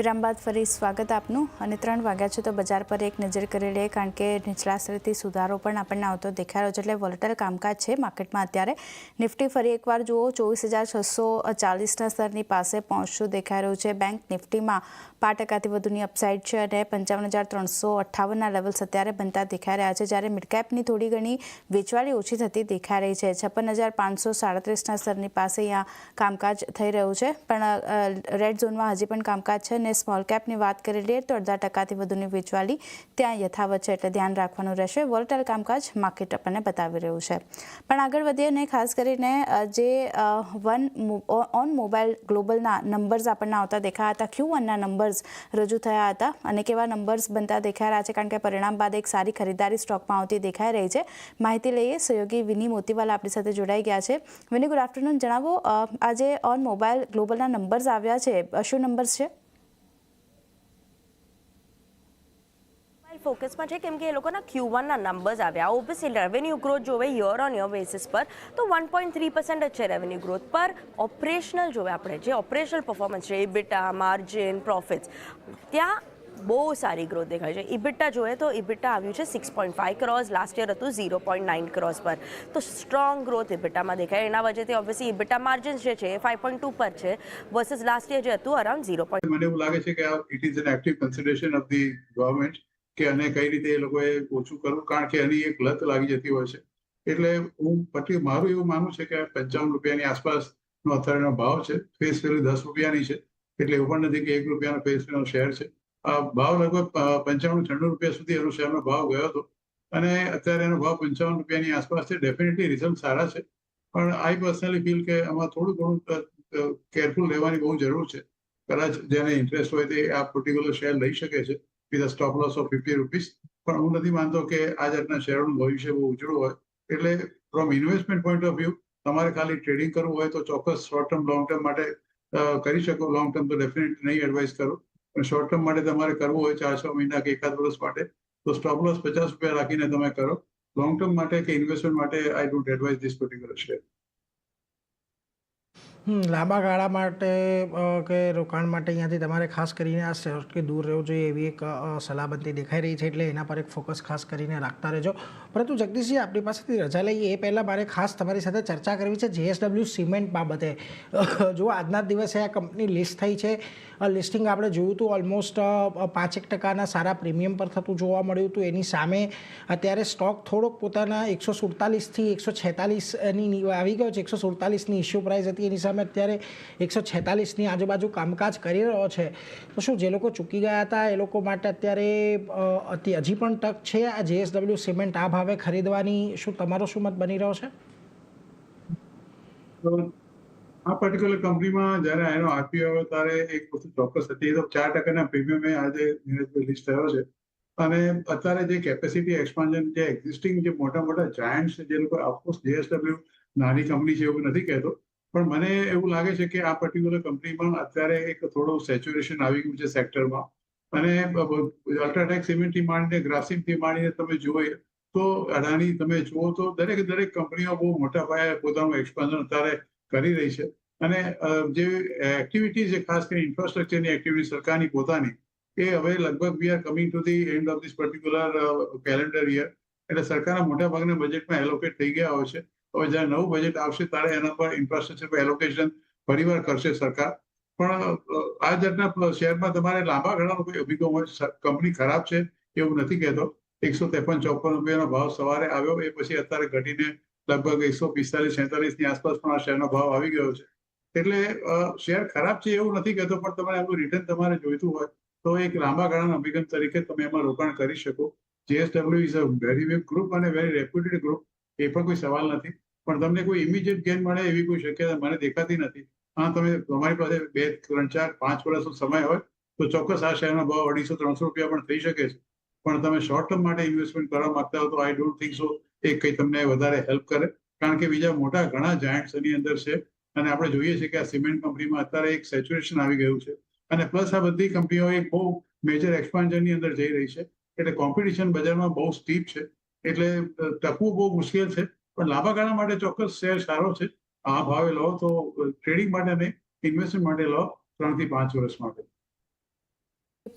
વિરામ બાદ ફરી સ્વાગત આપનું અને ત્રણ વાગ્યા છે તો બજાર પર એક નજર કરી લઈએ કારણ કે નીચલા સ્તરથી સુધારો પણ આપણને આવતો દેખાઈ રહ્યો છે એટલે વોલેટલ કામકાજ છે માર્કેટમાં અત્યારે નિફ્ટી ફરી એકવાર જુઓ ચોવીસ હજાર છસો ચાલીસના સ્તરની પાસે પહોંચતું દેખાઈ રહ્યું છે બેંક નિફ્ટીમાં પાંચ ટકાથી વધુની અપસાઇડ છે અને પંચાવન હજાર ત્રણસો અઠ્ઠાવનના લેવલ્સ અત્યારે બનતા દેખાઈ રહ્યા છે જ્યારે મિડકેપની થોડી ઘણી વેચવાળી ઓછી થતી દેખાઈ રહી છે છપ્પન હજાર પાંચસો સાડત્રીસના સ્તરની પાસે અહીંયા કામકાજ થઈ રહ્યું છે પણ રેડ ઝોનમાં હજી પણ કામકાજ છે અને સ્મોલ કેપની વાત કરી લઈએ તો અડધા ટકાથી વધુની વેચવાલી ત્યાં યથાવત છે એટલે ધ્યાન રાખવાનું રહેશે. વોલટાઇલ કામકાજ માર્કેટ આપણને બતાવી રહ્યું છે. પણ આગળ વધીએ અને ખાસ કરીને જે વન ઓન મોબાઈલ ગ્લોબલના નંબર્સ આપણને આવતા દેખાયા હતા. ક્યુ વનના નંબર્સ રજૂ થયા હતા અને કેવા નંબર્સ બનતા દેખાઈ રહ્યા છે, કારણ કે પરિણામ બાદ એક સારી ખરીદારી સ્ટોકમાં આવતી દેખાઈ રહી છે. માહિતી લઈએ, સહયોગી વિની મોતીવાલા આપણી સાથે જોડાઈ ગયા છે. વિની ગુડ આફ્ટરનૂન જણાવો આજે ઓન મોબાઈલ ગ્લોબલના નંબર્સ આવ્યા છે. શું નંબર્સ છે? ફોકસમાં છે કેમ કે એ લોકોના ક્યુ વનના નંબર્સ આવ્યા. ઓબ્વિયસલી રેવન્યુ ગ્રોથ જોવે યર ઓન યર બેસિસ પર. તો વન પોઈન્ટ થ્રી પર્સન્ટ જ છે રેવન્યુ ગ્રોથ પર. ઓપરેશનલ જોવે આપણે જે ઓપરેશનલ પરફોર્મન્સ છે ઇબિટા માર્જિન પ્રોફિટ્સ ત્યાં બહુ સારી ગ્રોથ દેખાય છે. ઇબિટા જોઈએ તો ઇબિટા આવ્યું છે six point five cross last year હતું ઝીરો પોઈન્ટ નાઇન ક્રોસ પર. તો સ્ટ્રોંગ ગ્રોથ ઇબિટામાં દેખાય. એના વચ્ચેથી ઓબ્વિયસલી ઇબિટા માર્જિન જે છે એ ફાઇવ પોઈન્ટ ટુ પર છે વર્સિસ લાસ્ટ યર જે હતું અરાઉન્ડ ઝીરો પોઈન્ટ મને એવું લાગે છે કે it is an active consideration of the government કે અને કઈ રીતે એ લોકોએ ઓછું કરવું? કારણ કે એની એક લત લાગી જતી હોય છે. એટલે હું પટી મારું એવું માનવું છે કે પંચાવન રૂપિયાની આસપાસનો અત્યારેનો ભાવ છે. ફેસ વેલ્યુ દસ રૂપિયાની છે. એટલે એવું પણ નથી કે એક રૂપિયાનો ફેસ વેલ્યુનો શેર છે. આ ભાવ લગભગ પંચાવન, છન્નું રૂપિયા સુધી એનો શેરનો ભાવ ગયો હતો. અને અત્યારે એનો ભાવ પંચાવન રૂપિયાની આસપાસ છે ડેફિનેટલી રિઝલ્ટ સારા છે. પણ આઈ પર્સનલી ફીલ કે આમાં થોડું ઘણું કેરફુલ રહેવાની બહુ જરૂર છે. કદાચ જેને ઇન્ટરેસ્ટ હોય તે આ પર્ટિક્યુલર શેર લઈ શકે છે. With stop loss of fifty rupees પણ હું નથી માનતો કે આ જાતના શેરોનું ભવિષ્ય બહુ ઉજળું હોય. એટલે from investment point of view તમારે ખાલી ટ્રેડિંગ કરવું હોય તો ચોક્કસ શોર્ટ ટર્મ લોંગ ટર્મ માટે કરી શકો. લોંગ ટર્મ તો ડેફિનેટ નહીં એડવાઇસ કરો. પણ શોર્ટ ટર્મ માટે તમારે કરવું હોય ચાર છ મહિના કે એકાદ વર્ષ માટે, તો સ્ટોપ લોસ પચાસ રૂપિયા રાખીને તમે કરો. લોંગ ટર્મ માટે કે ઇન્વેસ્ટમેન્ટ માટે I don't advise this particular share લાંબા ગાળા માટે કે રોકાણ માટે અહીંયાથી તમારે ખાસ કરીને આ શેરથી દૂર રહેવું જોઈએ એવી એક અ, સલાહબંધી દેખાઈ રહી છે એટલે એના પર એક ફોકસ ખાસ કરીને રાખતા રહેજો. પરંતુ જગદીશજી આપણી પાસેથી રજા લઈએ એ પહેલાં મારે ખાસ તમારી સાથે ચર્ચા કરવી છે જેએસડબલ્યુ સિમેન્ટ બાબતે. જો આજના દિવસે આ કંપની લિસ્ટ થઈ છે. લિસ્ટિંગ આપણે જોયું હતું ઓલમોસ્ટ પાંચેક ટકાના સારા પ્રીમિયમ પર થતું જોવા મળ્યું હતું. એની સામે અત્યારે સ્ટોક થોડોક પોતાના એકસો સુડતાલીસથી એકસો છેતાલીસની આવી ગયો છે. એકસો સુડતાલીસની ઇસ્યુ પ્રાઇસ હતી. એની સામે અત્યારે એકસો છેતાલીસની આજુબાજુ કામકાજ કરી રહ્યો છે. તો શું, જે લોકો ચૂકી ગયા હતા, એ લોકો માટે અત્યારે હજી પણ તક છે આ જેએસડબલ્યુ સિમેન્ટ આ ભાવે ખરીદવાની? શું તમારો શું મત બની રહ્યો છે? આ પર્ટિક્યુલર કંપનીમાં જ્યારે એનો આરપીઓ આવ્યો ત્યારે એક વસ્તુ ચોક્કસ હતી. એ તો ચાર ટકાના પ્રીમિયમે આજે નીરજભાઈ લિસ્ટ થયો છે. અને અત્યારે જે કેપેસિટી એક્સપાન્શન જે એક્ઝિસ્ટિંગ જે મોટા મોટા જાયન્ટ્સ જે લોકો ઓફકોર્સ જેએસડબલ્યુ નાની કંપની છે એવું નથી કહેતો. પણ મને એવું લાગે છે કે આ પર્ટિક્યુલર કંપનીમાં અત્યારે એક થોડું સેચ્યુરેશન આવી ગયું છે સેક્ટરમાં અને અલ્ટ્રાટેક સિમેન્ટથી માંડીને ગ્રાસિમથી માંડીને તમે જોઈએ તો અડાણી તમે જુઓ તો દરેક દરેક કંપનીઓ બહુ મોટા પાયે પોતાનું એક્સપાન્શન અત્યારે કરી રહી છે. અને જે એક્ટિવિટીઝ છે, ખાસ કરીને ઇન્ફ્રાસ્ટ્રક્ચરની એક્ટિવિટી સરકારની પોતાની, એ હવે લગભગ we are coming to the end of this particular calendar year એટલે સરકારના મોટા ભાગના બજેટમાં એલોકેટ થઈ ગયા હોય છે. હવે જ્યારે નવું બજેટ આવશે, ત્યારે એના પર ઇન્ફ્રાસ્ટ્રક્ચર પર એલોકેશન ફરીવાર કરશે સરકાર. પણ આ જાતના શેરમાં તમારે લાંબા ગાળાનો કોઈ અભિગમ હોય કંપની ખરાબ છે, એવું નથી કહેતો. એકસો ત્રેપન, ચોપન રૂપિયાનો ભાવ સવારે આવ્યો, એ પછી અત્યારે ઘટીને લગભગ એકસો પિસ્તાલીસ છેતાલીસની આસપાસ પણ આ શેરનો ભાવ આવી ગયો છે. એટલે શેર ખરાબ છે એવું નથી કહેતો, પણ તમારે એનું રિટર્ન તમારે જોઈતું હોય, તો એક લાંબા ગાળાના અભિગમ તરીકે તમે એમાં રોકાણ કરી શકો. JSW is a very big group અને વેરી રેપ્યુટેડ ગ્રુપ એ પણ કોઈ સવાલ નથી. પણ તમને કોઈ ઇમિડિયેટ ગેન મળે એવી કોઈ શક્યતા મને દેખાતી નથી. હા, તમે, તમારી પાસે બે, ત્રણ, ચાર, પાંચ વર્ષનો સમય હોય, તો ચોક્કસ આ શેરનો ભાવ અઢીસો, ત્રણસો રૂપિયા પણ થઈ શકે છે. પણ તમે શોર્ટ ટર્મ માટે ઇન્વેસ્ટમેન્ટ કરવા માંગતા હો, તો આઈ ડોન્ટ થિંક સો એ કંઈ તમને વધારે હેલ્પ કરે. કારણ કે બીજા મોટા ઘણા જાયન્ટ્સ એની અંદર છે અને આપણે જોઈએ છીએ કે આ સિમેન્ટ કંપનીમાં અત્યારે એક સેચ્યુરેશન આવી ગયું છે. અને પ્લસ આ બધી કંપનીઓ એક બહુ મેજર એક્સપાન્શનની અંદર જઈ રહી છે. એટલે કોમ્પિટિશન બજારમાં બહુ સ્ટીપ છે. એટલે ટકવું બહુ મુશ્કેલ છે. પણ લાંબા ગાળા માટે ચોક્કસ શેર સારો છે. આ ભાવે લો તો ટ્રેડિંગ માટે નહીં ઇન્વેસ્ટમેન્ટ માટે લો ત્રણથી પાંચ વર્ષ માટે.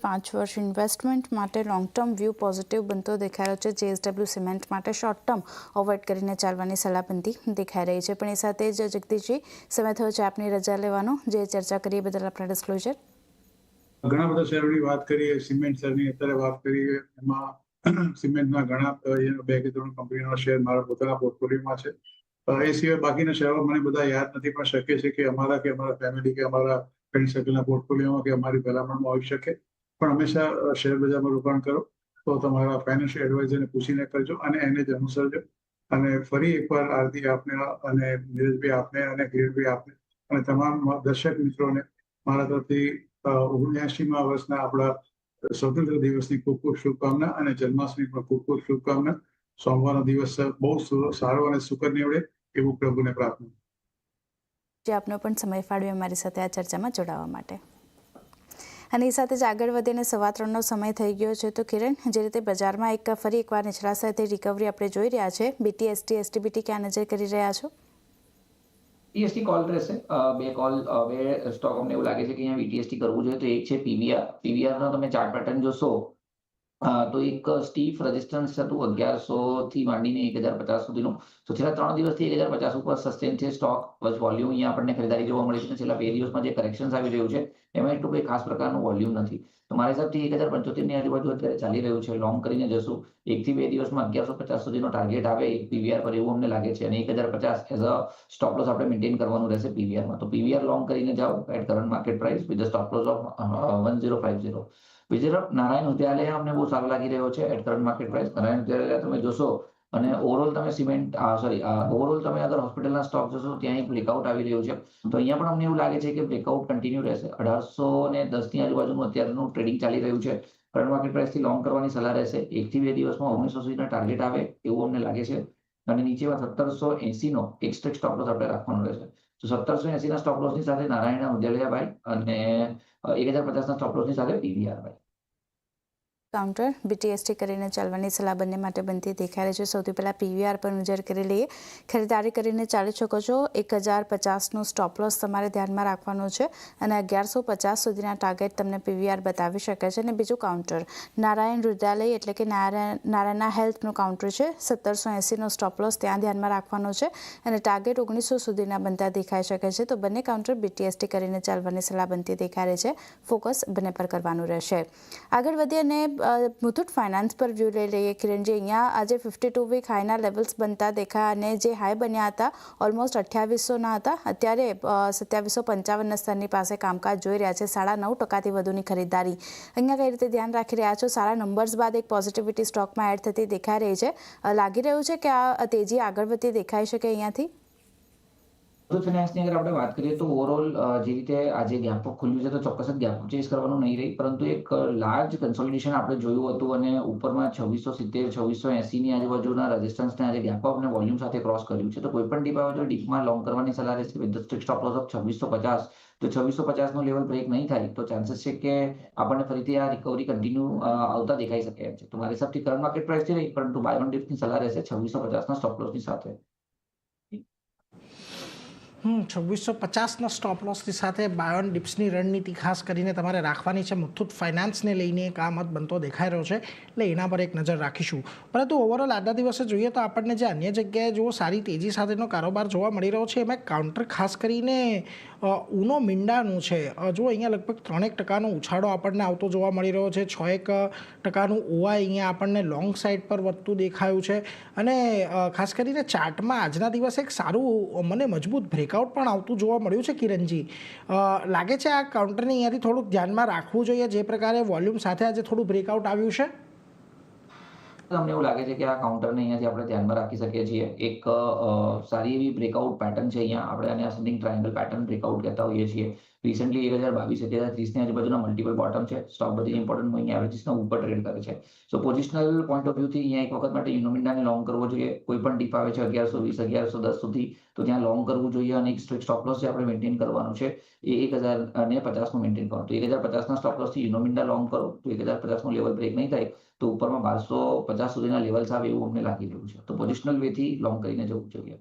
પાંચ વર્ષ ઇન્વેસ્ટમેન્ટ માટે લોંગ ટર્મ વ્યૂ પોઝિટિવ બનતો દેખાઈ રહ્યો છે. જેએસડબલ્યુ સિમેન્ટ માટે શોર્ટ ટર્મ અવોઇડ કરીને ચાલવાની સલાહબંધી દેખાઈ રહી છે. પણ એ સાથે જ જગદીશજી, સમય થયો છે આપની રજા લેવાનો. જે ચર્ચા કરીએ બદલ આપણા ડિસ્ક્લોઝર ઘણા બધા શહેરોની વાત કરીએ સિમેન્ટ શેરની અત્યારે વાત કરીએ, એમાં સિમેન્ટના ઘણા બે કે ત્રણ કંપનીનો શેર મારા પોતાના પોર્ટફોલિયોમાં છે. એ સિવાય બાકીના શહેરો મને બધા યાદ નથી, પણ શક્ય છે કે અમારા કે અમારા ફેમિલી કે અમારા ફ્રેન્ડ સર્કલના પોર્ટફોલિયોમાં કે અમારી ભલામણમાં આવી શકે. પણ હંમેશા શેર રોકાણ કરો. તો તમારા ફાઇનાન્શિયલ એડવાઇઝરને પૂછીને કરજો અને એને જ અનુસરજો. અને ફરી એકવાર આરતી આપને અને નીરજભાઈ આપને અને કિરીટભાઈ આપને અને તમામ દર્શક મિત્રોને મારા તરફથી ઓગણ્યાસીમાં વર્ષના આપણા સ્વતંત્ર દિવસની ખૂબ ખૂબ શુભકામના અને જન્માષ્ટમી પણ ખૂબ ખૂબ શુભકામના. સોમવારનો દિવસ બહુ સારો અને સુખદ નીવડે એવું પ્રભુને પ્રાર્થના. જે આપનો પણ સમય ફાળવ્યો અમારી સાથે આ ચર્ચામાં જોડાવા માટે. અને એ સાથે જ આગળ વધીને સવા ત્રણનો સમય થઈ ગયો છે. તો કિરણ, જે રીતે બજારમાં એક ફરી એકવાર નીચલા સાથે રિકવરી આપણે જોઈ રહ્યા છે બીટી એસટી એસટીબીટી ક્યાં નજર કરી રહ્યા છો? વીટીએસટી કોલ રહેશે. બે કોલ બે સ્ટોક અમને એવું લાગે છે કે અહીંયા વીટીએસટી કરવું જોઈએ. તો એક છે પીવીઆર પીવીઆર નો તમે ચાર્ટ પેટર્ન જોશો તો એક સ્ટીફ રેઝિસ્ટન્સ હતું અગિયારસો થી માંડીને એક હજાર પચાસ સુધીનું. તો છેલ્લા ત્રણ દિવસથી એક હજાર પચાસ ઉપર સસ્ટેન છે સ્ટોક પ્લસ વોલ્યુમ અહીંયા આપણને ખરીદારી જોવા મળી છે અને છેલ્લા બે દિવસમાં જે કરેક્શન આવી રહ્યું છે, એમાં એટલું કોઈ ખાસ પ્રકારનું વોલ્યુમ નથી. તો મારા હિસાબથી એક હજાર પંચોતેરની આજુબાજુ અત્યારે ચાલી રહ્યું છે. લોંગ કરીને જશું. એક થી બે દિવસમાં અગિયારસો પચાસ સુધીનો ટાર્ગેટ આવે એક પીવીઆર પર એવું અમને લાગે છે. અને એક હજાર પચાસ એઝ અ સ્ટોપ લોસ આપણે મેન્ટેન કરવાનું રહેશે પીવીઆરમાં તો પીવીઆર લોંગ કરીને જાઓ. At current market price with stop loss of one zero five zero બીજી તરફ નારાયણ ઉદ્યાલય અમને બહુ સારો લાગી રહ્યો છે. At current market price Narayana Hrudayalaya તમે જોશો. અને ઓવરઓલ તમે સિમેન્ટ સોરી ઓવરઓલ તમે અગર હોસ્પિટલના સ્ટોક જોશો, ત્યાં એક બ્રેકઆઉટ આવી રહ્યું છે. તો અહીંયા પણ અમને એવું લાગે છે કે બ્રેકઆઉટ કન્ટિન્યુ રહેશે. અઢારસો ને દસની આજુબાજુનું અત્યારનું ટ્રેડિંગ ચાલી રહ્યું છે. કરંટ માર્કેટ પ્રાઇસથી લોંગ કરવાની સલાહ રહેશે. એકથી બે દિવસમાં ઓગણીસો સુધીના ટાર્ગેટ આવે એવું અમને લાગે છે. અને નીચેમાં સત્તરસો એસી નો એક સ્ટ્રિક્ટ સ્ટોપ લોસ આપણે રાખવાનો રહેશે. સત્તરસો એસી ના સ્ટોપ લોસની સાથે નારાયણ ઉદ્યાલય અને એક હજાર પચાસ ના સ્ટોપ લોસની સાથે પીવીઆર ભાઈ. કાઉન્ટર બીટીએસટી કરીને ચાલવાની સલાહ બંને માટે બનતી દેખાઈ રહી છે. સૌથી પહેલાં પીવીઆર પર નજર કરી લઈએ. ખરીદારી કરીને ચાલી શકો છો. એક હજાર પચાસનું સ્ટોપ લોસ તમારે ધ્યાનમાં રાખવાનું છે અને અગિયારસો પચાસ સુધીના ટાર્ગેટ તમને પીવીઆર બતાવી શકે છે. અને બીજું કાઉન્ટર, નારાયણ રુદ્રાલય એટલે કે નારાયણ નારાયણના હેલ્થનું કાઉન્ટર છે. સત્તરસો એંસીનો સ્ટોપ લોસ ત્યાં ધ્યાનમાં રાખવાનો છે અને ટાર્ગેટ ઓગણીસો સુધીના બનતા દેખાઈ શકે છે. તો બંને કાઉન્ટર બીટીએસટી કરીને ચાલવાની સલાહ બનતી દેખાઈ રહી છે. ફોકસ બંને પર કરવાનું રહેશે. આગળ વધી અને મુથુટ ફાઇનાન્સ પર વ્યૂ લઈ લઈએ કિરણજી અહીંયા આજે ફિફ્ટી ટુ વીક હાઈના લેવલ્સ બનતા દેખાયા અને જે હાઈ બન્યા હતા ઓલમોસ્ટ અઠ્યાવીસોના હતા. અત્યારે સત્યાવીસો પંચાવન સ્તરની પાસે કામકાજ જોઈ રહ્યા છે, સાડા નવ ટકાથી વધુની ખરીદારી અહીંયા કઈ રીતે ધ્યાન રાખી રહ્યા છો? સારા નંબર્સ બાદ એક પોઝિટિવિટી સ્ટોકમાં એડ થતી દેખાઈ રહી છે. લાગી રહ્યું છે કે આ તેજી આગળ વધતી દેખાઈ શકે અહીંયાથી? મુથુટ ફાઇનાન્સની અગર આપણે વાત કરીએ તો ઓવરઓલ જે રીતે આજે ગેપ ખુલ્યું છે તો ચોક્કસ જ ગેપ ચેસ કરવાનું નહીં રહી. પરંતુ એક લાર્જ કન્સોલિડેશન આપણે જોયું હતું અને ઉપરમાં છવ્વીસો સિત્તેર, છવ્વીસો એસી ની આજુબાજુના રેઝિસ્ટન્સને આજે ગેપ અપ અને વોલ્યુમ સાથે ક્રોસ કર્યું છે. તો કોઈ પણ ડીપ આવે તો ડીપમાં લોંગ કરવાની સલાહ રહેશે. With strict stop loss of છવ્વીસો પચાસ, તો છવ્વીસો પચાસ નો લેવલ બ્રેક નહીં થાય, તો ચાન્સીસ છે કે આપણને ફરીથી આ રિકવરી કન્ટિન્યુ આવતા દેખાઈ શકે છે. તો મારી હિસાબથી કરંટ માર્કેટ પ્રાઇસ છે નહીં, પરંતુ બાય વન ડિપ્સની સલાહ રહેશે છવ્વીસો પચાસના સ્ટોપ લોસની સાથે. હમ, છવ્વીસો પચાસના સ્ટોપ લોસની સાથે બાયોન ડિપ્સની રણનીતિ ખાસ કરીને તમારે રાખવાની છે. મુથુટ ફાઇનાન્સને લઈને એક આ મત બનતો દેખાઈ રહ્યો છે. એટલે એના પર એક નજર રાખીશું. પરંતુ ઓવરઓલ આજના દિવસે જોઈએ તો આપણને જે અન્ય જગ્યાએ જો સારી તેજી સાથેનો કારોબાર જોવા મળી રહ્યો છે. એમાં કાઉન્ટર ખાસ કરીને ઉનો મીંડાનું છે. જો અહીંયા લગભગ ત્રણેક ટકાનો ઉછાળો આપણને આવતો જોવા મળી રહ્યો છે. છ એક ટકાનું ઓવા અહીંયા આપણને લોંગ સાઈડ પર વધતું દેખાયું છે. અને ખાસ કરીને ચાર્ટમાં આજના દિવસે એક સારું મને મજબૂત બ્રેકઆઉટ પણ આવતું જોવા મળ્યું છે કિરણજી. લાગે છે આ કાઉન્ટરને અહીંયાથી થોડુંક ધ્યાનમાં રાખવું જોઈએ જે પ્રકારે વોલ્યુમ સાથે આજે થોડું બ્રેકઆઉટ આવ્યું છે? તમને એવું લાગે છે કે આ કાઉન્ટરને અહીંયાથી આપણે ધ્યાનમાં રાખી શકીએ છીએ? એક સારી એવી બ્રેકઆઉટ પેટર્ન છે અહીંયા. આપણે આને અસેન્ડિંગ ટ્રાયંગલ પેટર્ન બ્રેકઆઉટ કહેતા હોઈએ છીએ. રિસેન્ટલી એક હજાર બાવીસ એક હજાર ત્રીસની આજુબાજુના મલ્ટિપલ બોટમ છે. સ્ટોક બધી ઇમ્પોર્ટન્ટ મૂવિંગ એવરેજીસના ઉપર ટ્રેડ કરે છે. સો પોઝિશનલ પોઈન્ટ ઓફ વ્યૂથી અહીંયા એક વખત માટે યુનોમિન્ડાને લોંગ કરવો જોઈએ. કોઈ પણ ડીપ આવે છે અગિયારસો વીસ, અગિયારસો દસ સુધી, તો ત્યાં લોંગ કરવું જોઈએ અને એક સ્ટોપ લોસ જે આપણે મેન્ટેન કરવાનું છે, એ એક હજાર અને પચાસનું મેન્ટેન કરવાનું. તો એક હજાર પચાસના સ્ટોપ લોસથી યુનોમિન્ડા લોંગ કરો, તો એક હજાર પચાસનું લેવલ બ્રેક નહીં થાય, તો ઉપરમાં બારસો પચાસ સુધીના લેવલ્સ આવે એવું અમને લાગી રહ્યું છે. તો પોઝિશનલ વેથી લોંગ કરીને જવું જોઈએ.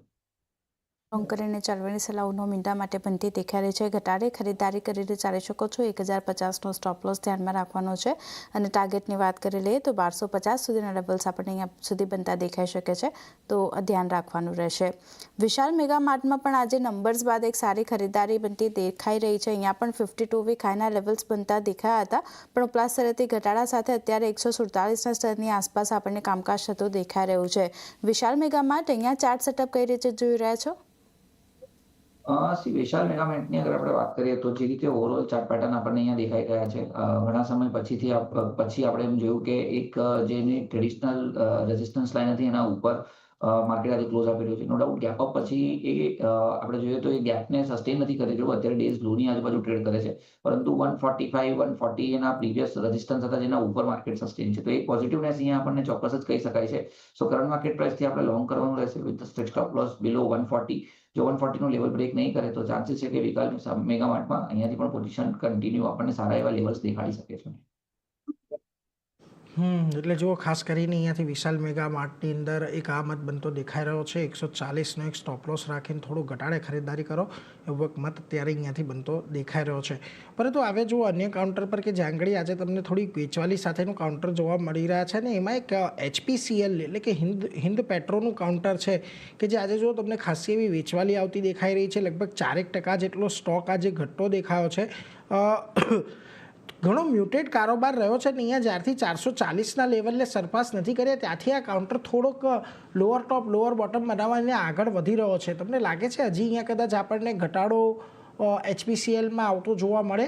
કરીને ચાલવાની સલાહનો મીંડા માટે બનતી દેખાઈ રહી છે. ઘટાડે ખરીદારી કરીને ચાલી શકો છો. એક હજાર પચાસનો સ્ટોપ ધ્યાનમાં રાખવાનો છે. અને ટાર્ગેટની વાત કરી લઈએ તો બારસો પચાસ સુધીના ડબલ્સ આપણને અહીંયા સુધી બનતા દેખાઈ શકે છે. તો ધ્યાન રાખવાનું રહેશે. વિશાલ મેગા માર્ટમાં પણ આજે નંબર્સ બાદ એક સારી ખરીદારી બનતી દેખાઈ રહી છે. અહીંયા પણ ફિફ્ટી ટુ વીક હાઈના લેવલ્સ બનતા દેખાયા હતા. પણ ઉપલા સ્તરેથી ઘટાડા સાથે અત્યારે એકસો સુડતાલીસના સ્તરની આસપાસ આપણને કામકાજ થતું દેખાઈ રહ્યું છે. વિશાલ મેગા માર્ટ અહીંયા ચાર્ટ સેટઅપ કઈ રીતે જોઈ રહ્યા છો? સી વિશાલ મેગામેન્ટની અગર આપણે વાત કરીએ તો જે રીતે ઓવરઓલ ચાર્ટ પેટર્ન આપણને અહીંયા દેખાઈ રહ્યા છે ઘણા સમય પછીથી પછી આપણે એમ જોયું કે એક જેની ટ્રેડિશનલ રેઝિસ્ટન્સ લાઈન હતી એના ઉપર માર્કેટ આજે ક્લોઝ આપી રહ્યું છે. નો ડાઉટ ગેપ અપ પછી એ આપણે જોઈએ તો એ ગેપને સસ્ટેન નથી કરી રહ્યું. અત્યારે ડેઝ લોની આજુબાજુ ટ્રેડ કરે છે. પરંતુ one forty five one forty એના પ્રીવિયસ રેઝિસ્ટન્સ હતા જેના ઉપર માર્કેટ સસ્ટેન છે. તો એક પોઝિટિવનેસ અહીંયા આપણને ચોક્કસ જ કહી શકાય છે. સો કરંટ માર્કેટ પ્રાઇસથી આપણે લોંગ કરવાનું રહેશે with strict stop loss below one forty જો વન ફોર્ટીનું લેવલ બ્રેક નહીં કરે તો ચાન્સીસ છે કે વિકલ્પ મેગા માર્ટમાં અહીંયાથી પણ પોઝિશન કન્ટિન્યુ આપણને સારા એવા લેવલ્સ દેખાડી શકે છે. હમ, એટલે જુઓ, ખાસ કરીને અહીંયાથી વિશાલ મેગા માર્ટની અંદર એક આ મત બનતો દેખાઈ રહ્યો છે. એકસો ચાલીસનો એક સ્ટોપ લોસ રાખીને થોડું ઘટાડે ખરીદારી કરો, એવો એક મત અત્યારે અહીંયાથી બનતો દેખાઈ રહ્યો છે. પરંતુ હવે જુઓ, અન્ય કાઉન્ટર પર કે જાંગડી આજે તમને થોડી વેચવાલી સાથેનું કાઉન્ટર જોવા મળી રહ્યા છે ને, એમાં એક એચપીસીએલ એટલે કે હિન્દ હિન્દ પેટ્રોનું કાઉન્ટર છે, કે જે આજે જુઓ, તમને ખાસી એવી વેચવાલી આવતી દેખાઈ રહી છે. લગભગ ચારેક ટકા જેટલો સ્ટોક આજે ઘટતો દેખાયો છે. ઘણો મ્યુટેડ કારોબાર રહ્યો છે ને અહીંયા જ્યારથી ચારસો ચાલીસના લેવલને સરપાસ નથી કર્યા, ત્યાંથી આ કાઉન્ટર થોડોક લોઅર ટોપ લોઅર બોટમ બનાવવાને આગળ વધી રહ્યો છે. તમને લાગે છે હજી અહીંયા કદાચ આપણને ઘટાડો એચપીસીએલમાં આવતો જોવા મળે?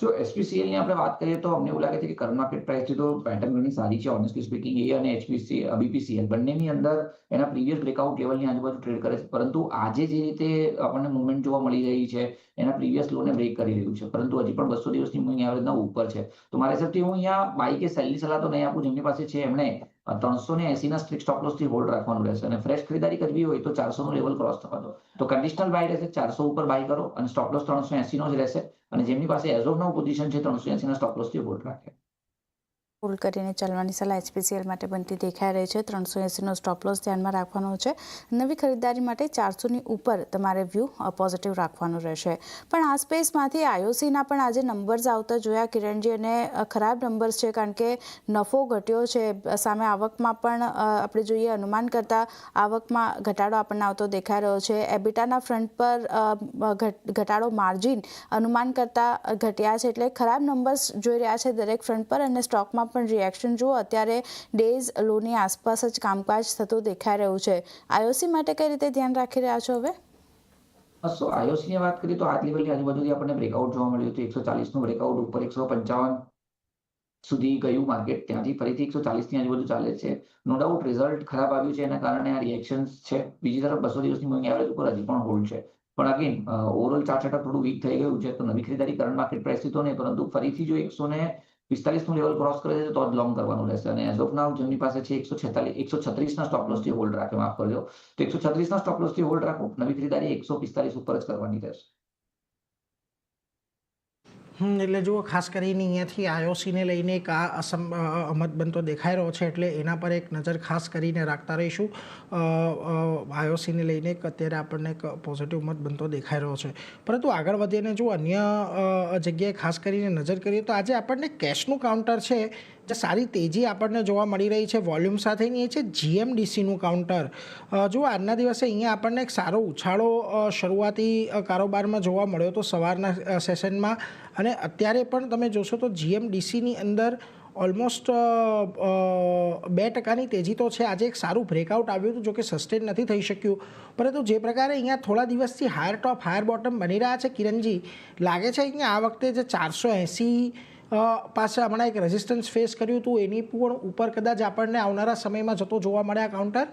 જો એસપીસીએલની આપણે વાત કરીએ તો અમને એવું લાગે છે કે કરંટ માર્કેટ પ્રાઇસથી તો પેટર્ન ઘણી સારી છે. ઓનેસ્ટલી સ્પીકિંગ એ અને એચપીસી બીપીસીએલ બંનેની અંદર એના પ્રીવિયસ બ્રેકઆઉટ લેવલની આજુબાજુ ટ્રેડ કરે છે. પરંતુ આજે જે રીતે આપણને મુવમેન્ટ જોવા મળી રહી છે, એના પ્રીવિયસ લોને બ્રેક કરી રહ્યું છે. પરંતુ હજી પણ બસો દિવસની મૂવિંગ એવરેજના ઉપર છે. તો મારા હિસાબથી હું અહીંયા બાય કે સેલની સલાહ તો નહીં આપું. જેમની પાસે છે, એમણે ત્રણસો ને એસી ના સ્ટ્રીક સ્ટોપ લોસથી હોલ્ડ રાખવાનું રહેશે. અને ફ્રેશ ખરીદારી કરવી હોય તો ચારસો નું લેવલ ક્રોસ થવા દો. તો કન્ડિશનલ બાય રહેશે, ચારસો ઉપર બાય કરો અને સ્ટોપ લોસ ત્રણસો એસી નો જ રહેશે. અને જેમની પાસે એઝ નો પોઝિશન છે, ત્રણસો એસી ના સ્ટોપ લોસથી હોલ્ડ રાખે. હોલ્ડ કરીને ચાલવાની સલાહ એચપીસીએલ માટે બનતી દેખાઈ રહી છે. ત્રણસો એંસીનો સ્ટોપલોસ ધ્યાનમાં રાખવાનો છે. નવી ખરીદદારી માટે ચારસોની ઉપર તમારે વ્યૂ પોઝિટિવ રાખવાનો રહેશે. પણ આ સ્પેસમાંથી આઈઓસીના પણ આજે નંબર્સ આવતા જોયા. કિરણજી, અને ખરાબ નંબર્સ છે કારણ કે નફો ઘટ્યો છે. સામે આવકમાં પણ આપણે જોઈએ અનુમાન કરતાં આવકમાં ઘટાડો આપણને આવતો દેખાઈ રહ્યો છે. એબિટાના ફ્રન્ટ પર ઘટાડો માર્જિન અનુમાન કરતાં ઘટ્યા છે. એટલે ખરાબ નંબર્સ જોઈ રહ્યા છે દરેક ફ્રન્ટ પર અને સ્ટોકમાં પણ રિએક્શન જુઓ, અત્યારે ડેઝ લોની આસપાસ જ કામકાજ થતું દેખાઈ રહ્યું છે. આઈઓસી માટે કઈ રીતે ધ્યાન રાખી રહ્યા છો હવે? સો આઈઓસી ની વાત કરીએ તો આજ લેવલની આજુબાજુથી આપણને બ્રેકઆઉટ જોવા મળ્યું હતું. એકસો ચાલીસનું બ્રેકઆઉટ ઉપર એકસો પંચાવન સુધી ગયું માર્કેટ ત્યાંથી ફરીથી એકસો ચાલીસની આજુબાજુ ચાલે છે. નો ડાઉટ રિઝલ્ટ ખરાબ આવ્યું છે, એના કારણે આ રિએક્શન છે. બીજી તરફ બસો દિવસની મૂવિંગ એવરેજ ઉપર હજી પણ હોલ્ડ છે. પણ અગેન ઓવરઓલ ચાર્ટ થોડું વીક થઈ ગયું છે. તો નવી ખરીદારી કરંટ માર્કેટ પ્રાઇસથી નહીં, પરંતુ ફરીથી જો એકસો ને પિસ્તાલીસનું લેવલ ક્રોસ કરે છે તો જ લોંગ કરવાનું રહેશે. અને એઝ ઓફ નાઉ જેમની પાસે છે એકસો છેતાલીસ એકસો છત્રીસ ના સ્ટોપ લોસથી હોલ્ડ રાખે, માફ કરજો, તો એકસો છત્રીસ ના સ્ટોપ લોસથી હોલ્ડ રાખો, નવી ખરીદારી એકસો પિસ્તાલીસ ઉપર જ કરવાની રહેશે. એટલે જુઓ, ખાસ કરીને અહીંયાથી આઈઓસીને લઈને એક આ અસમ અમત બનતો દેખાઈ રહ્યો છે, એટલે એના પર એક નજર ખાસ કરીને રાખતા રહીશું. આઈઓસીને લઈને એક અત્યારે આપણને એક પોઝિટિવ મત બનતો દેખાઈ રહ્યો છે. પરંતુ આગળ વધીને જો અન્ય જગ્યાએ ખાસ કરીને નજર કરીએ તો આજે આપણને કેશનું કાઉન્ટર છે. જે સારી તેજી આપણને જોવા મળી રહી છે વોલ્યુમ સાથેની એ છે જીએમડીસીનું કાઉન્ટર જો આજના દિવસે અહીંયા આપણને એક સારો ઉછાળો શરૂઆતી કારોબારમાં જોવા મળ્યો હતો સવારના સેશનમાં અને અત્યારે પણ તમે જોશો તો જીએમડીસીની અંદર ઓલમોસ્ટ બે ટકાની તેજી તો છે. આજે એક સારું બ્રેકઆઉટ આવ્યું હતું, જો કે સસ્ટેન નથી થઈ શક્યું. પરંતુ જે પ્રકારે અહીંયા થોડા દિવસથી હાયર ટોપ હાયર બોટમ બની રહ્યા છે કિરણજી, લાગે છે અહીંયા આ વખતે જે ચારસો એંસી પાસે હમણાં એક રેઝિસ્ટન્સ ફેસ કર્યું હતું. એની પણ ઉપર કદાચ આપણને આવનારા સમયમાં જતો જોવા મળે કાઉન્ટર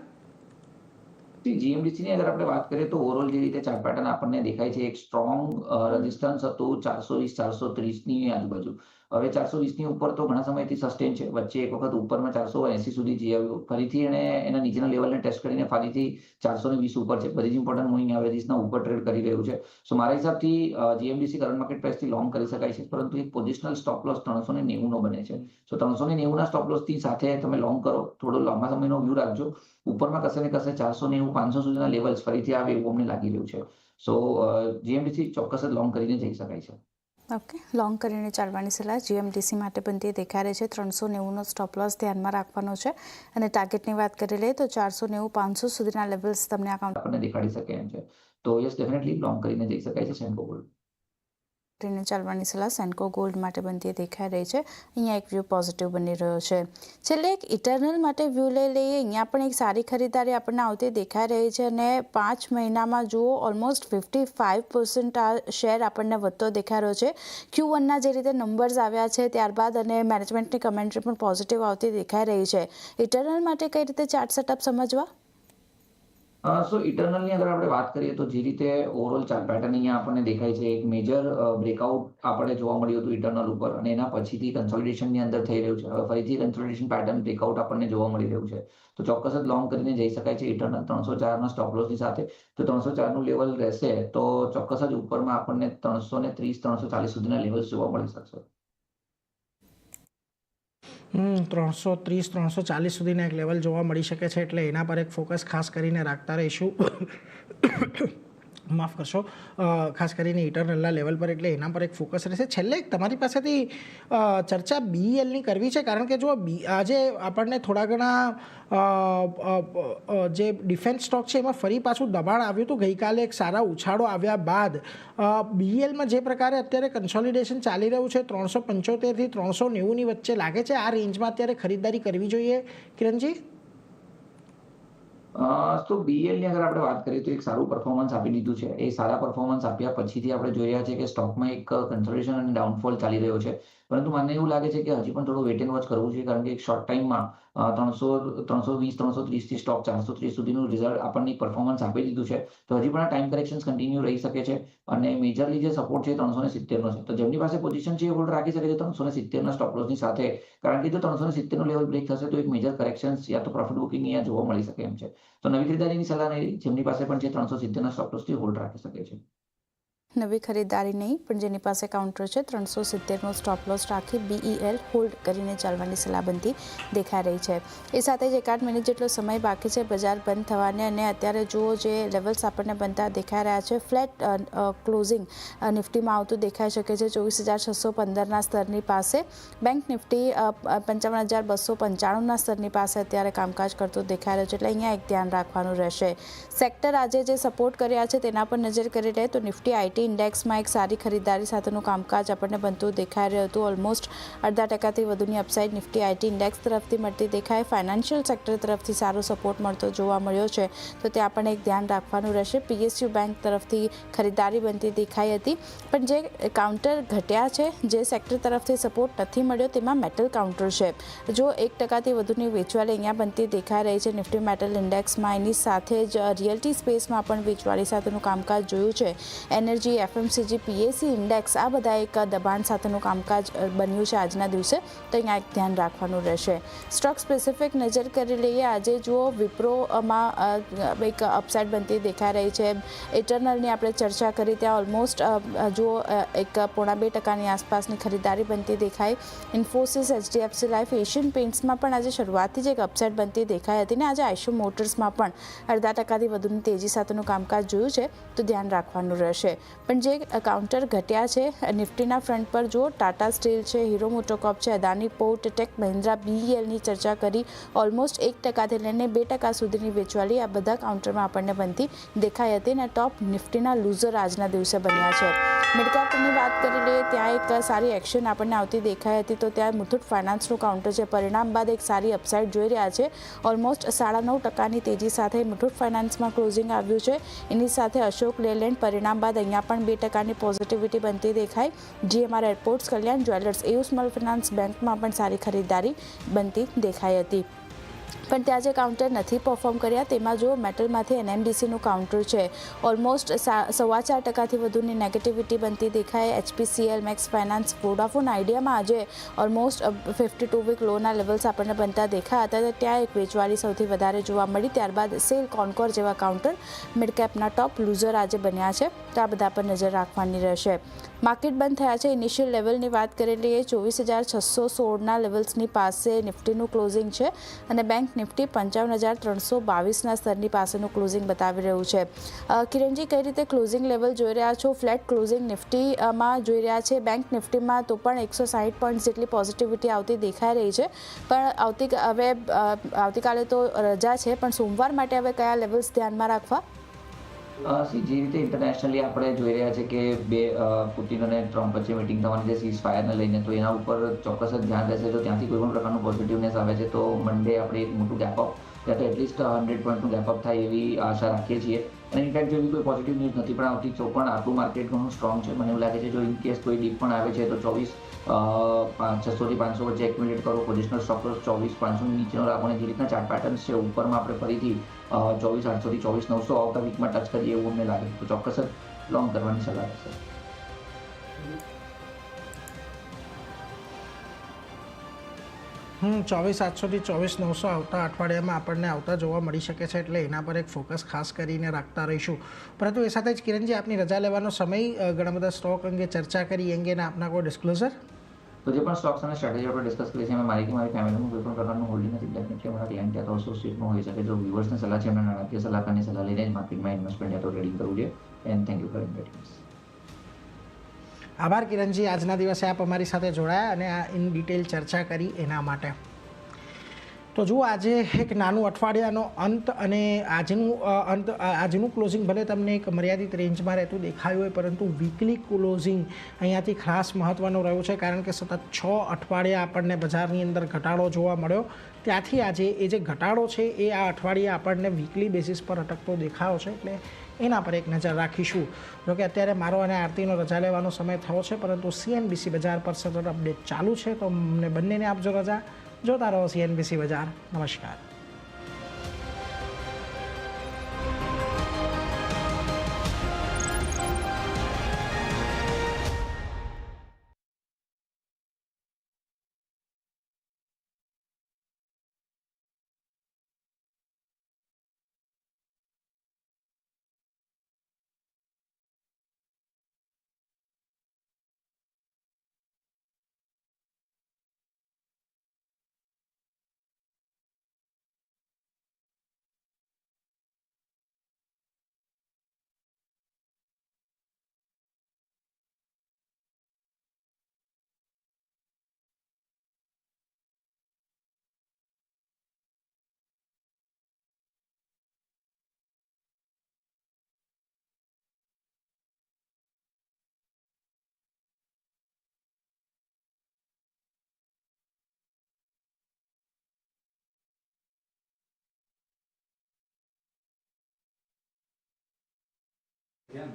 જીએમડીસી ની અગર આપણે વાત કરીએ તો ઓવરઓલ જે રીતે ચાર્ટ પેટર્ન આપણને દેખાય છે, એક સ્ટ્રોંગ રેઝિસ્ટન્સ હતું ચારસો વીસ, ચારસો ત્રીસની આજુબાજુ. હવે ચારસો વીસની ઉપર તો ઘણા સમયથી સસ્ટેન છે. વચ્ચે એક વખત ઉપરમાં ચારસો એસી સુધી જઈ આવ્યું. ફરીથી એને, એના નીચેના લેવલને ટેસ્ટ કરીને ફરીથી ચારસો ને વીસ ઉપર છે. બધી જ ઇમ્પોર્ટન્ટ મૂવિંગ એવરેજીસના ઉપર ટ્રેડ કરી રહ્યું છે. સો મારા હિસાબથી જીએમડીસી કરંટ માર્કેટ પ્રાઇસથી લોંગ કરી શકાય છે. પરંતુ એક પોઝિશનલ સ્ટોપ લોસ ત્રણસો ને નેવું નો બને છે. સો ત્રણસો ને નેવું ના સ્ટોપ લોસથી સાથે તમે લોંગ કરો. થોડો લાંબા સમયનો વ્યૂ રાખજો. ઉપરમાં કશે ને કશે ચારસો નેવું, પાંચસો સુધીના લેવલ્સ ફરીથી આવે એવું અમને લાગી રહ્યું છે. સો જીએમડીસી ચોક્કસ જ લોંગ કરીને જઈ શકાય છે. ઓકે, લોંગ કરીને ચાલવાની સલાહ. જીએમડીસી માટે પણ તે દેખાડે છે. ત્રણસો નેવુંનો સ્ટોપ લોસ ધ્યાનમાં રાખવાનો છે. અને ટાર્ગેટની વાત કરી લઈએ તો ચારસો નેવું પાંચસો સુધીના લેવલ્સ તમને અકાઉન્ટ આપણને દેખાડી શકે એમ છે. તો યસ ડેફિનેટલી લોંગ કરીને જઈ શકાય છે સેન્કો ગોલ્ડ કરીને ચાલવાની સલાહ સેન્કો ગોલ્ડ માટે બનતી દેખાઈ રહી છે. અહીંયા એક વ્યૂ પોઝિટિવ બની રહ્યો છે. છેલ્લે એક ઇટરનલ માટે વ્યૂ લઈ લઈએ. અહીંયા પણ એક સારી ખરીદારી આપણને આવતી દેખાઈ રહી છે અને પાંચ મહિનામાં જુઓ ઓલમોસ્ટ ફિફ્ટી ફાઇવ પર્સન્ટ આ શેર આપણને વધતો દેખાઈ રહ્યો છે. ક્યુ વનના જે રીતે નંબર્સ આવ્યા છે ત્યારબાદ અને મેનેજમેન્ટની કમેન્ટ્રી પણ પોઝિટિવ આવતી દેખાઈ રહી છે. ઇટરનલ માટે કઈ રીતે ચાર્ટ સેટઅપ સમજવા? સો ઇટરનલની અગર આપણે વાત કરીએ તો જે રીતે ઓવરઓલ ચાર્ટ પેટર્ન અહીંયા આપણને દેખાય છે, એક મેજર બ્રેકઆઉટ આપણે જોવા મળ્યું હતું ઇટરનલ ઉપર અને એના પછીથી કન્સોલિડેશનની અંદર થઈ રહ્યું છે. હવે ફરીથી કન્સોલિડેશન પેટર્ન બ્રેકઆઉટ આપણને જોવા મળી રહ્યું છે. તો ચોક્કસ જ લોંગ કરીને જઈ શકાય છે ઇટરનલ ત્રણસો ચારના સ્ટોપ લોસની સાથે. તો ત્રણસો ચારનું લેવલ રહેશે તો ચોક્કસ જ ઉપરમાં આપણને ત્રણસો ને ત્રીસ, ત્રણસો ચાલીસ સુધીના લેવલ્સ જોવા મળી શકશે. ત્રણસો ત્રીસ, ત્રણસો ચાલીસ સુધીના એક લેવલ જોવા મળી શકે છે, એટલે એના પર એક ફોકસ ખાસ કરીને રાખતા રહીશું. માફ કરશો ખાસ કરીને ઇટરનલના લેવલ પર એટલે એના પર એક ફોકસ રહેશે. છેલ્લે તમારી પાસેથી ચર્ચા બીઈએલની કરવી છે, કારણ કે જો બી આજે આપણને થોડા ઘણા જે ડિફેન્સ સ્ટોક છે, એમાં ફરી પાછું દબાણ આવ્યું હતું. ગઈકાલે એક સારા ઉછાળો આવ્યા બાદ બીઈએલમાં જે પ્રકારે અત્યારે કન્સોલિડેશન ચાલી રહ્યું છે, ત્રણસો પંચોતેરથી ત્રણસો નેવુંની વચ્ચે લાગે છે. આ રેન્જમાં અત્યારે ખરીદારી કરવી જોઈએ, કિરણજી? તો બીએલની અગર આપણે વાત કરીએ તો એક સારું પરફોર્મન્સ આપી દીધું છે. એ સારા પરફોર્મન્સ આપ્યા પછીથી આપણે જોઈ રહ્યા છે કે સ્ટોકમાં એક કન્સોલિડેશન અને ડાઉનફોલ ચાલી રહ્યો છે. પરંતુ મને એવું લાગે છે કે હજી પણ થોડું વેટ એન્ડ વોચ કરવું છે કારણ કે એક શોર્ટ ટાઈમમાં ત્રણસો ત્રણસો વીસ ત્રણસો ત્રીસથી સ્ટોક ચારસો ત્રીસ સુધીનું રિઝલ્ટ આપણને પરફોર્મન્સ આપી દીધું છે. તો હજી પણ આ ટાઈમ કરેક્શન કન્ટિન્યુ રહી શકે છે અને મેજરલી જે સપોર્ટ છે ત્રણસો ને સિત્તેરનો છે. તો જેમની પાસે પોઝિશન છે એ હોલ્ડ રાખી શકે છે ત્રણસો ને સિત્તેરના સ્ટોપ લોસની સાથે. કારણ કે જો ત્રણસો ને સિત્તેરનો લેવલ બ્રેક થશે તો એક મેજર કરેક્શન યા તો પ્રોફિટ બુકિંગ અહીંયા જોવા મળી શકે એમ છે. તો નવી ખરીદારીની સલાહ જેમની પાસે પણ છે ત્રણસો સિત્તેરના સ્ટોપ લોસથી હોલ્ડ રાખી શકે છે. નવી ખરીદારી નહીં, પણ જેની પાસે કાઉન્ટર છે, ત્રણસો સિત્તેરનો સ્ટોપ લોસ રાખી બીઈએલ હોલ્ડ કરીને ચાલવાની સલાહબંધી દેખાઈ રહી છે. એ સાથે જ એકાદ મિનિટ જેટલો સમય બાકી છે, બજાર બંધ થવાને અને અત્યારે જુઓ જે લેવલ્સ આપણને બનતા દેખાઈ રહ્યા છે ફ્લેટ ક્લોઝિંગ નિફ્ટીમાં આવતું દેખાઈ શકે છે, ચોવીસ હજાર છસો પંદરના સ્તરની પાસે. બેંક નિફ્ટી પંચાવન હજાર બસો પંચાણુંના સ્તરની પાસે અત્યારે કામકાજ કરતું દેખાઈ રહ્યું છે, એટલે અહીંયા એક ધ્યાન રાખવાનું રહેશે. સેક્ટર આજે જે સપોર્ટ કર્યા છે, તેના પર નજર કરી રહે તો નિફ્ટી આઈટી ઇન્ડેક્સમાં એક સારી ખરીદારી સાથેનું કામકાજ આપણને બનતું દેખાઈ રહ્યું હતું. ઓલમોસ્ટ અડધા ટકાથી વધુની અપસાઇડ નિફ્ટી આઈટી ઇન્ડેક્સ તરફથી મળતી દેખાય ફાઇનાન્શિયલ સેક્ટર તરફથી સારો સપોર્ટ મળતો જોવા મળ્યો છે. તો ત્યાં પણ એક ધ્યાન રાખવાનું રહેશે. પીએસયુ બેંક તરફથી ખરીદારી બનતી દેખાઈ હતી. પણ જે કાઉન્ટર ઘટ્યા છે, જે સેક્ટર તરફથી સપોર્ટ નથી મળ્યો, તેમાં મેટલ કાઉન્ટર છે. જો એક ટકાથી વધુની વેચવાલી અહીંયા બનતી દેખાઈ રહી છે નિફ્ટી મેટલ ઇન્ડેક્સમાં એની સાથે જ રિયલ્ટી સ્પેસમાં પણ વેચવાલી સાથેનું કામકાજ જોયું છે. એનર્જી એફએમસીજી પીએસસી ઇન્ડેક્સ આ બધા એક દબાણ સાથેનું કામકાજ બન્યું છે આજના દિવસે. તો અહીંયા એક ધ્યાન રાખવાનું રહેશે. સ્ટોક સ્પેસિફિક નજર કરી લઈએ, આજે જુઓ વિપ્રોમાં એક અપસાઇડ બનતી દેખાઈ રહી છે. ઇટરનલની આપણે ચર્ચા કરી, ત્યાં ઓલમોસ્ટ જુઓ એક પોણા બે ટકાની આસપાસની ખરીદારી બનતી દેખાઈ. ઇન્ફોસિસ એચડીએફસી લાઈફ એશિયન પેઇન્ટ્સમાં પણ આજે શરૂઆતથી જ એક અપસાઇડ બનતી દેખાઈ હતી ને આજે આઈશો મોટર્સમાં પણ અડધા ટકાથી વધુની તેજી સાથેનું કામકાજ જોયું છે. તો ધ્યાન રાખવાનું રહેશે. પણ જે કાઉન્ટર ઘટ્યા છે, નિફ્ટીના ફ્રન્ટ પર જો ટાટા સ્ટીલ છે, હીરો મોટોકોપ છે, અદાની પોર્ટ, ટેક મહિન્દ્રા બીઈએલની ચર્ચા કરી, ઓલમોસ્ટ એક ટકાથી લઈને બે ટકા સુધીની વેચવાલી આ બધા કાઉન્ટરમાં આપણને બનતી દેખાઈ હતી અને ટોપ નિફ્ટીના લૂઝર આજના દિવસે બન્યા છે. મિડકેપની વાત કરી લઈએ, ત્યાં એક સારી એક્શન આપણને આવતી દેખાઈ હતી, તો ત્યાં મુથુટ ફાઇનાન્સનું કાઉન્ટર છે. પરિણામ બાદ એક સારી અપસાઇડ જોઈ રહ્યા છે. ઓલમોસ્ટ સાડા નવ ટકાની તેજી સાથે મુથુટ ફાઇનાન્સમાં ક્લોઝિંગ આવ્યું છે. એની સાથે અશોક લેલેન્ડ પરિણામ બાદ અહીંયા પણ બે ટકાની પોઝિટિવિટી બનતી દેખાઈ. GMR airports Kalyan jewellers AU small finance બેંકમાં પણ સારી ખરીદારી બનતી દેખાઈ હતી. પણ ત્યાં જે કાઉન્ટર નથી પરફોર્મ કર્યા, તેમાં જો મેટલમાંથી એનએમડીસીનું કાઉન્ટર છે. ઓલમોસ્ટ સવા ચાર ટકાથી વધુની નેગેટિવિટી બનતી દેખાય. એચપીસીએલ મેક્સ ફાઇનાન્સ વોડાફોન આઈડિયામાં આજે ઓલમોસ્ટ ફિફ્ટી ટુ વીક લોના લેવલ્સ આપણને બનતા દેખાયા હતા. ત્યાં એક વેચવાળી સૌથી વધારે જોવા મળી. ત્યારબાદ સેલ કોન્કોર જેવા કાઉન્ટર મિડ કેપના ટોપ લૂઝર આજે બન્યા છે. તો આ બધા પર નજર રાખવાની રહેશે. માર્કેટ બંધ થયા છે. ઇનિશિયલ લેવલની વાત કરી લઈએ ચોવીસ હજાર છસો સોળના લેવલ્સની પાસે નિફ્ટીનું ક્લોઝિંગ છે અને બેંક નિફ્ટી પંચાવન હજાર ત્રણસો બાવીસના સ્તરની પાસેનું ક્લોઝિંગ બતાવી રહ્યું છે. કિરણજી, કઈ રીતે ક્લોઝિંગ લેવલ જોઈ રહ્યા છો? ફ્લેટ ક્લોઝિંગ નિફ્ટીમાં જોઈ રહ્યા છે. બેંક નિફ્ટીમાં તો પણ એકસો સાહીઠ પોઈન્ટ જેટલી પોઝિટિવિટી આવતી દેખાઈ રહી છે. પણ આવતી હવે આવતીકાલે તો રજા છે. પણ સોમવાર માટે હવે કયા લેવલ્સ ધ્યાનમાં રાખવા? સી, જે રીતે ઇન્ટરનેશનલી આપણે જોઈ રહ્યા છે કે બે પુતિન અને ટ્રમ્પ વચ્ચે મિટિંગ થવાની છે સીઝ ફાયરને લઈને, તો એના ઉપર ચોક્કસ જ ધ્યાન રહેશે. જો ત્યાંથી કોઈ પણ પ્રકારનું પોઝિટિવનેસ આવે છે, તો મંડે આપણે એક મોટું ગેપઅપ ત્યાં તો એટલીસ્ટ હંડ્રેડ પોઈન્ટનું ગેપઅપ થાય એવી આશા રાખીએ છીએ. અને ઇનફેક્ટ જો એવી કોઈ પોઝિટિવ ન્યૂઝ નથી, પણ આવતી તો પણ આટલું માર્કેટ ઘણું સ્ટ્રોંગ છે. મને એવું લાગે છે, જો ઇન કેસ કોઈ ડીપ પણ આવે છે, તો ચોવીસ છસોથી પાંચસો વચ્ચે એક્યુમિલેટ કરો. પોઝિશનલ સ્ટોક લોસ ચોવીસ પાંચસોની નીચેનો રાખો જે રીતના ચાર્ટ પેટર્ન્સ છે, ઉપરમાં આપણે ફરીથી ચોવીસ આઠસોથી ચોવીસ, નવસો આવતા વીકમાં ટચ કરીએ એવું અમને લાગે. તો ચોક્કસ જ લોંગ કરવાની સલાહ રહેશે. હમ ચોવીસ આઠસોથી ચોવીસ નવસો આવતા અઠવાડિયામાં આપણને આવતા જોવા મળી શકે છે એટલે એના પર એક ફોકસ ખાસ કરીને રાખતા રહીશું. પરંતુ એ સાથે જ કિરણજી, આપની રજા લેવાનો સમય ઘણા બધા સ્ટોક અંગે ચર્ચા કરી અંગેના આપના કોઈ ડિસ્ક્લોઝર તો જે પણ સ્ટોક્સ અને સ્ટ્રેટેજી આપણે ડિસ્કસ છીએ, એમાં મારી કે મારી ફેમિલીમાં કોઈ પણ પ્રકારનું હોલ્ડિંગ નથી. ડેફિનેટલી અમારા ક્લાયન્ટ યા તો એસોસિએટમાં હોઈ શકે. જો વ્યુઅર્સને સલાહ છે, એમના નાણાકીય સલાહકારની સલાહ લઈને જ માર્કેટમાં ઇન્વેસ્ટમેન્ટ યા તો ટ્રેડિંગ કરવું જોઈએ and thank you for inviting આભાર કિરણજી, આજના દિવસે આપ અમારી સાથે જોડાયા અને આ ઇન ડિટેલ ચર્ચા કરી એના માટે. તો જુઓ, આજે એક નાનું અઠવાડિયાનો અંત અને આજનું અંત આજનું ક્લોઝિંગ ભલે તમને એક મર્યાદિત રેન્જમાં રહેતું દેખાયું હોય, પરંતુ વીકલી ક્લોઝિંગ અહીંયાથી ખાસ મહત્ત્વનું રહ્યું છે, કારણ કે સતત છ અઠવાડિયા આપણને બજારની અંદર ઘટાડો જોવા મળ્યો. ત્યાંથી આજે એ જે ઘટાડો છે, એ આ અઠવાડિયે આપણને વીકલી બેસિસ પર અટકતો દેખાયો છે. એટલે એના પર એક નજર રાખીશું. જોકે અત્યારે મારો અને આરતીનો રજા લેવાનો સમય થયો છે, પરંતુ સીએનબીસી બજાર પર સતત અપડેટ ચાલુ છે, તો અમને બંનેને આપજો રજા. જોતા રહો સીએનબીસી બજાર. નમસ્કાર. Again,